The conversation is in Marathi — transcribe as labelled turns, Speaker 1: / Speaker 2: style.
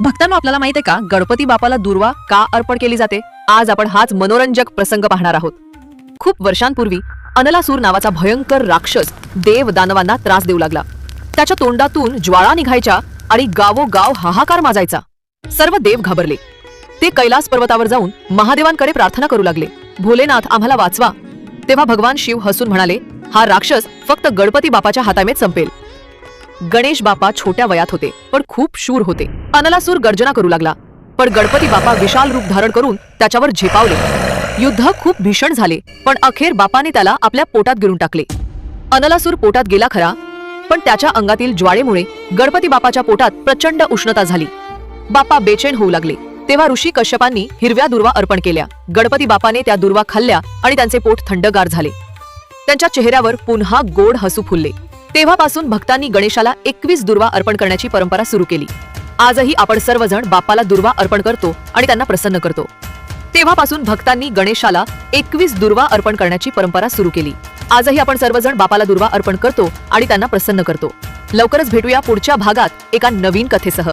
Speaker 1: भक्तांनो आपल्याला माहीत आहे का? गणपती बापाला दुर्वा का अर्पण केली जाते? आज आपण हाच मनोरंजक प्रसंग पाहणार आहोत. खूप वर्षांपूर्वी अनलासूर नावाचा भयंकर राक्षस देव दानवांना त्रास देऊ लागला. त्याच्या तोंडातून ज्वाळा निघायच्या आणि गावोगाव हाहाकार माजायचा. सर्व देव घाबरले. ते कैलास पर्वतावर जाऊन महादेवांकडे प्रार्थना करू लागले. भोलेनाथ आम्हाला वाचवा. तेव्हा भगवान शिव हसून म्हणाले हा राक्षस फक्त गणपती बापाच्या हातामेत संपेल. गणेश बापा छोट्या वयात होते पण खूप शूर होते. अनलासूर गर्जना करू लागला. पण गणपती बापा विशाल रूप धारण करून त्याच्यावर झेपावले. युद्ध खूप भीषण झाले पण अखेर बापाने त्याला आपल्या पोटात गिरून टाकले. अनलासूर पोटात गेला खरा पण त्याच्या अंगातील ज्वाळेमुळे गणपती बापाच्या पोटात प्रचंड उष्णता झाली. बापा बेचैन होऊ लागले. तेव्हा ऋषी कश्यपांनी हिरव्या दुर्वा अर्पण केल्या. गणपती बापाने त्या दुर्वा खाल्ल्या आणि त्यांचे पोट थंडगार झाले. त्यांच्या चेहऱ्यावर पुन्हा गोड हसू फुलले. तेव्हापासून भक्तांनी गणेशाला एकवीस दुर्वा अर्पण करण्याची परंपरा सुरू केली. आजही आपण सर्वजण बापाला दुर्वा अर्पण करतो आणि त्यांना प्रसन्न करतो. तेव्हापासून भक्तांनी गणेशाला एकवीस दुर्वा अर्पण करण्याची परंपरा सुरू केली. आजही आपण सर्वजण बापाला दुर्वा अर्पण करतो आणि त्यांना प्रसन्न करतो. लवकरच भेटूया पुढच्या भागात एका नवीन कथेसह.